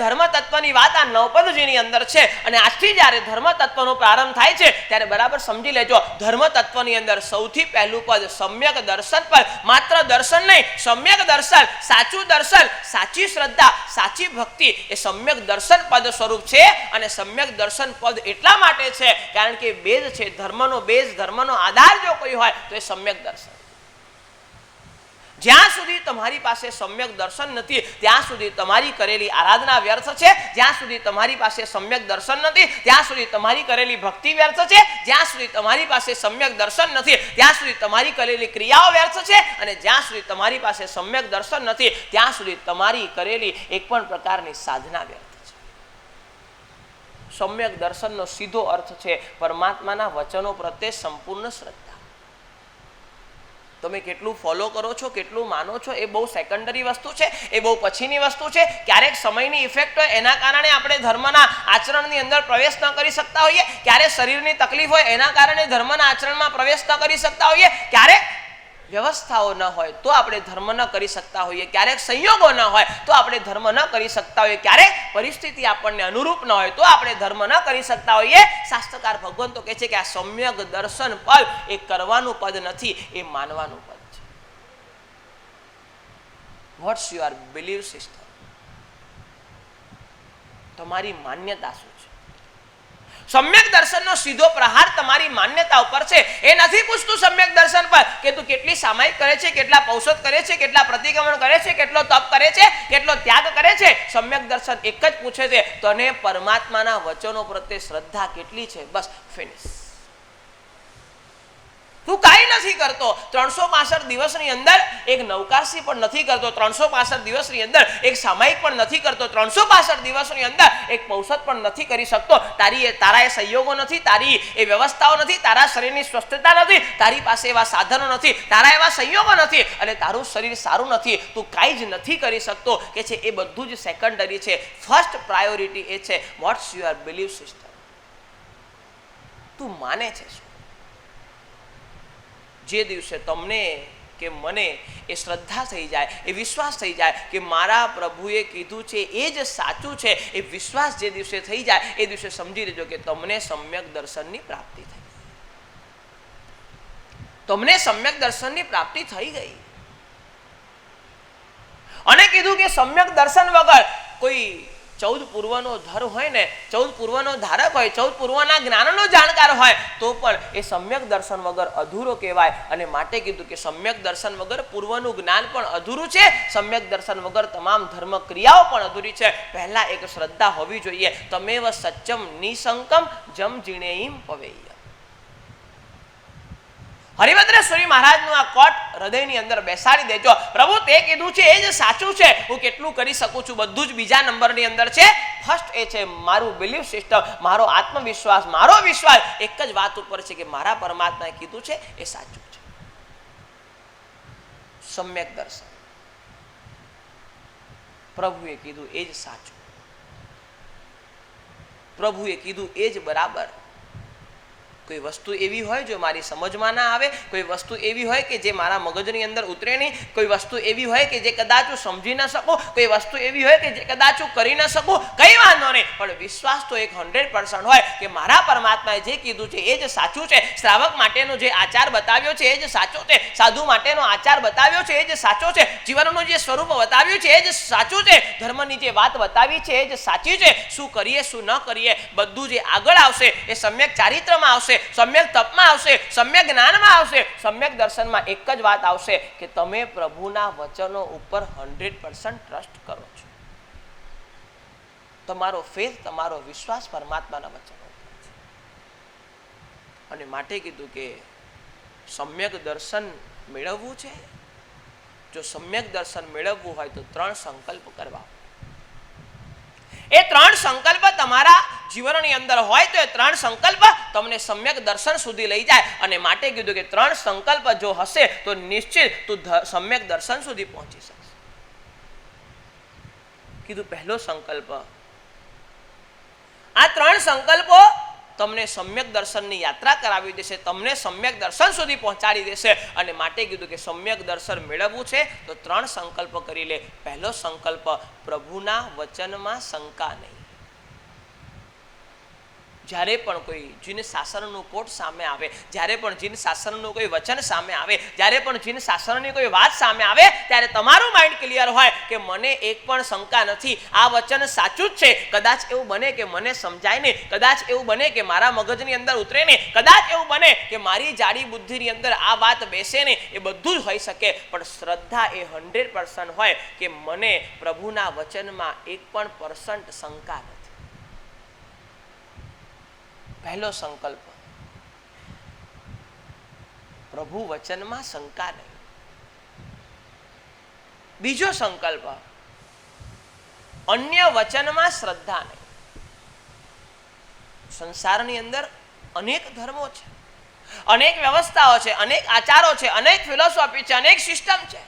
ધર્મ તત્વની વાત આ નવપદજીની અંદર છે અને આજથી જ્યારે ધર્મ તત્વનો પ્રારંભ થાય છે, ત્યારે બરાબર સમજી લેજો ધર્મ તત્વની અંદર સૌથી પહેલું પદ સમ્યક દર્શન પદ. માત્ર દર્શન નહીં, સમ્યક દર્શન, સાચું દર્શન, સાચી શ્રદ્ધા, સાચી ભક્તિ એ સમ્યક દર્શન પદ સ્વરૂપ છે અને સમ્યક દર્શન પદ એટલા માટે છે, કારણ કે બેઝ છે, ધર્મનો બેઝ ધર્મનો આધાર જો કોઈ હોય તો એ સમ્યક દર્શન. જ્યાં સુધી તમારી પાસે સમ્યક દર્શન નથી, ત્યાં સુધી તમારી કરેલી આરાધના વ્યર્થ છે. જ્યાં સુધી તમારી પાસે સમ્યક દર્શન નથી, ત્યાં સુધી તમારી કરેલી ભક્તિ વ્યર્થ છે. જ્યાં સુધી તમારી પાસે સમ્યક દર્શન નથી, ત્યાં સુધી તમારી કરેલી ક્રિયાઓ વ્યર્થ છે. અને જ્યાં સુધી તમારી પાસે સમ્યક દર્શન નથી, ત્યાં સુધી તમારી કરેલી એક પણ પ્રકારની સાધના વ્યર્થ છે. સમ્યક દર્શનનો સીધો અર્થ છે, પરમાત્માના વચનો પ્રત્યે સંપૂર્ણ શ્રદ્ધા. તમે કેટલું ફોલો કરો છો, કેટલું માનો છો, એ બહુ સેકન્ડરી વસ્તુ છે, એ બહુ પછીની વસ્તુ છે. ક્યારેક સમયની ઇફેક્ટ હોય, એના કારણે આપણે ધર્મના આચરણની અંદર પ્રવેશ ન કરી શકતા હોઈએ. ક્યારેક શરીરની તકલીફ હોય, એના કારણે ધર્મના આચરણમાં પ્રવેશ ન કરી શકતા હોઈએ. ક્યારેક વ્યવસ્થાઓ ન હોય, તો આપણે ધર્મ ન કરી શકતા હોઈએ. ક્યારેક સંયોગો ન હોય, તો આપણે ધર્મ ન કરી શકતા હોઈએ. ક્યારેક પરિસ્થિતિ આપણને અનુરૂપ ન હોય, તો આપણે ધર્મ ન કરી શકતા હોઈએ. શાસ્ત્રકાર ભગવાન તો કહે છે કે આ સમ્યક દર્શન પદ એ કરવાનું પદ નથી, એ માનવાનું પદ છે. વોટ્સ યુઆર બિલીવ સિસ્ટમ તમારી માન્યતા શું છે? સમ્યક દર્શનનો સીધો પ્રહાર તમારી માન્યતા ઉપર છે. એ નથી પૂછતું સમ્યક દર્શન પર કે તું કેટલી સામાયિક કરે છે, કેટલા પૌષધ કરે છે, કેટલા પ્રતિક્રમણ કરે છે, કેટલો તપ કરે છે, કેટલો ત્યાગ કરે છે. સમ્યક દર્શન એક જ પૂછે છે, તને પરમાત્માના વચનો પ્રત્યે શ્રદ્ધા કેટલી છે? બસ ફિનિશ તું કાંઈ નથી કરતો. ત્રણસો પાસઠ દિવસની અંદર એક નવકારસી પણ નથી કરતો. ત્રણસો પાસઠ દિવસની અંદર એક સામાયિક પણ નથી કરતો. ત્રણસો પાસઠ દિવસની અંદર એક પૌષધ પણ નથી કરી શકતો. તારી એ, તારા એ સંયોગો નથી, તારી એ વ્યવસ્થાઓ નથી, તારા શરીરની સ્વસ્થતા નથી, તારી પાસે એવા સાધનો નથી, તારા એવા સંયોગો નથી અને તારું શરીર સારું નથી. તું કાંઈ જ નથી કરી શકતો. કે છે, એ બધું જ સેકન્ડરી છે. ફર્સ્ટ પ્રાયોરિટી એ છે. વોટ્સ યુઆર બિલીવ સિસ્ટમ તું માને છે જે દિવસે તમને કે મને એ શ્રદ્ધા થઈ જાય, એ વિશ્વાસ થઈ જાય કે મારા પ્રભુએ કીધું છે, એ જ સાચું છે, એ વિશ્વાસ જે દિવસે થઈ જાય, એ દિવસે સમજી લેજો કે તમને સમ્યક દર્શનની પ્રાપ્તિ થઈ. તમને સમ્યક દર્શનની પ્રાપ્તિ થઈ ગઈ. અને કીધું કે સમ્યક દર્શન વગર કોઈ ચૌદ પૂર્વનો ધર હોય ને, ચૌદ પૂર્વનો ધારક હોય, ચૌદ પૂર્વના જ્ઞાનનો જાણકાર હોય, તો પણ એ સમ્યક દર્શન વગર અધૂરો કહેવાય. અને માટે કીધું કે સમ્યક દર્શન વગર પૂર્વનું જ્ઞાન પણ અધૂરું છે, સમ્યક દર્શન વગર તમામ ધર્મ ક્રિયાઓ પણ અધૂરી છે. પહેલા એક શ્રદ્ધા હોવી જોઈએ. તમેવ સચ્ચમ નિસંકમ જમ જીણેઈમ પવેય. હરિભદ્રેશ્વરી મહારાજનું આ કોટ હૃદયની અંદર બેસાડી દેજો. પ્રભુ, તે કીધું છે, એ જ સાચું છે. હું કેટલું કરી શકું છું? બધું જ બીજા નંબરની અંદર છે. ફર્સ્ટ એ છે, મારું બિલીફ સિસ્ટમ મારો આત્મવિશ્વાસ, મારો વિશ્વાસ. એક જ વાત ઉપર છે કે મારા પરમાત્માએ કીધું છે, એ સાચું છે. સમ્યક દર્શન. પ્રભુએ કીધું એ જ સાચું. પ્રભુએ કીધું એ જ બરાબર. કોઈ વસ્તુ એવી હોય જો મારી સમજમાં ના આવે, કોઈ વસ્તુ એવી હોય કે જે મારા મગજની અંદર ઉતરે નહીં, કોઈ વસ્તુ એવી હોય કે જે કદાચ હું સમજી ન શકું, કોઈ વસ્તુ એવી હોય કે જે કદાચ હું કરી ન શકું, કઈ વાંધો નહીં. પણ વિશ્વાસ તો એક હંડ્રેડ પર્સન્ટ હોય કે મારા પરમાત્માએ જે કીધું છે એ જ સાચું છે. શ્રાવક માટેનો જે આચાર બતાવ્યો છે એ જ સાચો છે. સાધુ માટેનો આચાર બતાવ્યો છે એ જ સાચો છે. જીવનનું જે સ્વરૂપ બતાવ્યું છે એ જ સાચું છે. ધર્મની જે વાત બતાવી છે એ જ સાચી છે. શું કરીએ, શું ન કરીએ, બધું જે આગળ આવશે એ સમ્યક ચારિત્રમાં આવશે. સમ્યક તપમાં આવશે, સમ્યક જ્ઞાનમાં આવશે, સમ્યક દર્શનમાં એક જ વાત આવશે કે તમે પ્રભુના વચનો ઉપર હંડ્રેડ ટ્રસ્ટ કરો છો. તમારો ફેથ તમારો વિશ્વાસ પરમાત્માના વચનો અને માટે કીધું કે સમ્યક દર્શન મેળવવું છે? જો સમ્યક દર્શન મેળવવું હોય તો ત્રણ સંકલ્પ કરવા. એ ત્રણ સંકલ્પ તમારા જીવનની અંદર હોય તો એ ત્રણ સંકલ્પ તમને સમ્યક દર્શન સુધી લઈ જાય. અને માટે કીધું કે ત્રણ સંકલ્પ જો હશે તો નિશ્ચિત તું સમ્યક દર્શન સુધી પહોંચી શકશે. કીધું પહેલો સંકલ્પ. આ ત્રણ સંકલ્પો તમને સમ્યક દર્શનની યાત્રા કરાવી દેશે, તમને સમ્યક દર્શન સુધી પહોંચાડી દેશે. અને માટે કીધું કે સમ્યક દર્શન મેળવવું છે તો ત્રણ સંકલ્પ કરી લે. પહેલો સંકલ્પ, પ્રભુના વચનમાં શંકા નહીં. જ્યારે પણ કોઈ જીન શાસનનું કોટ સામે આવે, જ્યારે પણ જીન શાસનનું કોઈ વચન સામે આવે, જ્યારે પણ જીન શાસનની કોઈ વાત સામે આવે, ત્યારે તમારું માઇન્ડ ક્લિયર હોય કે મને એક પણ શંકા નથી. આ વચન સાચું જ છે. કદાચ એવું બને કે મને સમજાય નહીં. કદાચ એવું બને કે મારા મગજની અંદર ઉતરે નહીં. કદાચ એવું બને કે મારી જાડી બુદ્ધિની અંદર આ વાત બેસે નહીં. એ બધું જ હોઈ શકે. પણ શ્રદ્ધા એ હંડ્રેડ હોય કે મને પ્રભુના વચનમાં એક પણ પર્સન્ટ શંકા નથી. પહેલો સંકલ્પ. પ્રભુ વચનમાં શંકા નહીં. બીજો સંકલ્પ, અન્ય વચનમાં શ્રદ્ધા નહીં. સંસારની અંદર અનેક ધર્મો છે, અનેક વ્યવસ્થાઓ છે, અનેક આચારો છે, અનેક ફિલોસોફી છે, અનેક સિસ્ટમ છે.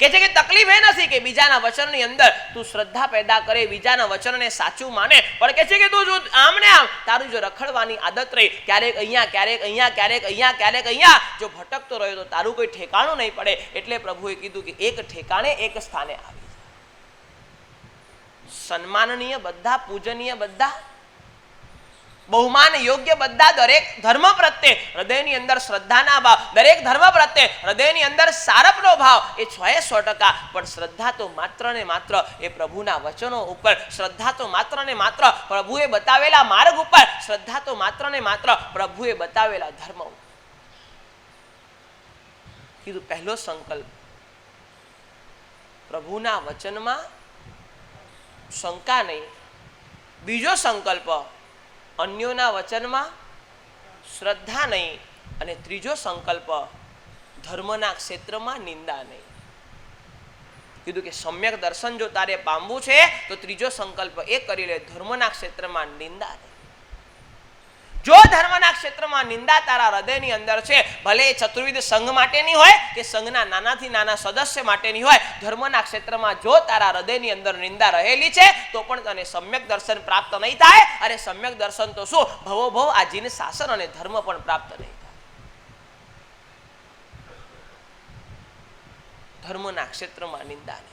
કે છે કે તકલીફ એ નથી કે બીજાના વચનની અંદર તું શ્રદ્ધા પેદા કરે, બીજાના વચનને સાચું માને. પણ કે છે કે તું જો આમ ને આમ, તારું જો રખડવાની આદત રહી, ક્યારેક અહીંયા ક્યારેક અહીંયા ક્યારેક અહીંયા ક્યારેક અહીંયા. જો ભટકતો રહ્યો તો તારું કોઈ ઠેકાણું નહીં પડે. એટલે પ્રભુએ કીધું કે એક ઠેકાણે એક સ્થાને આવી સન્માનનીય બધા, પૂજનીય બધા બહુમાન યોગ્ય બધા દરેક ધર્મ પ્રત્યે હૃદયની અંદર શ્રદ્ધાના ભાવ દરેક ધર્મ પ્રત્યે હૃદયની અંદર સારપનો ભાવ એ છ એ સો ટકા પણ શ્રદ્ધા તો માત્ર ને માત્ર એ પ્રભુના વચનો ઉપર શ્રદ્ધા તો માત્ર ને માત્ર પ્રભુએ બતાવેલા માર્ગ ઉપર શ્રદ્ધા તો માત્ર ને માત્ર પ્રભુએ બતાવેલા ધર્મ ઉપર કીધું પહેલો સંકલ્પ પ્રભુના વચનમાં શંકા નહીં બીજો સંકલ્પ અન્યોના વચનમાં શ્રદ્ધા નહીં અને ત્રીજો સંકલ્પ, ધર્મના ક્ષેત્રમાં નિંદા નહીં. કીધું કે સમ્યક દર્શન જો તારે પામવું છે, તો ત્રીજો સંકલ્પ એ કરી લે, ધર્મના ક્ષેત્રમાં નિંદા નહીં. જો ધર્મના ક્ષેત્રમાં નિંદા તારા હૃદયની અંદર છે, ભલે એ ચતુર્વિધ સંઘ માટેની હોય કે સંઘના નાનાથી નાના સદસ્ય માટેની હોય, ધર્મના ક્ષેત્રમાં જો તારા હૃદયની અંદર નિંદા રહેલી છે, તો પણ તને સમ્યક દર્શન પ્રાપ્ત નહીં થાય. અને સમ્યક દર્શન તો શું? ભવો ભવ આ જીન શાસન અને ધર્મ પણ પ્રાપ્ત નહીં થાય. ધર્મના ક્ષેત્રમાં નિંદા નહીં.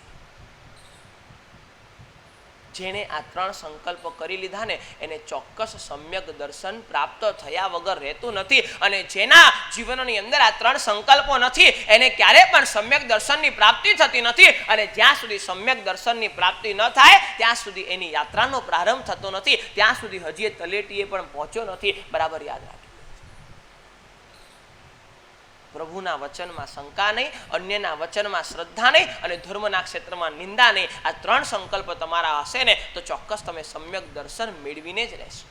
જેણે આ ત્રણ સંકલ્પ કરી લીધા ને એને ચોક્કસ સમ્યક દર્શન પ્રાપ્ત થયા વગર રહેતું નથી અને જેના જીવનની અંદર આ ત્રણ સંકલ્પો નથી, એને ક્યારે પણ સમ્યક દર્શનની પ્રાપ્તિ થતી નથી અને જ્યાં સુધી સમ્યક દર્શનની પ્રાપ્તિ ન થાય, ત્યાં સુધી એની યાત્રાનો પ્રારંભ થતો નથી, ત્યાં સુધી હજી તલેટીએ પણ પહોંચ્યો નથી. બરાબર યાદ રાખજો. પ્રભુના વચનમાં શંકા નહીં, અન્યના વચનમાં શ્રદ્ધા નહીં અને ધર્મના ક્ષેત્રમાં નિંદા નહીં. આ ત્રણ સંકલ્પ તમારા હશે ને તો ચોક્કસ તમે સમ્યક દર્શન મેળવીને જ રહેશો.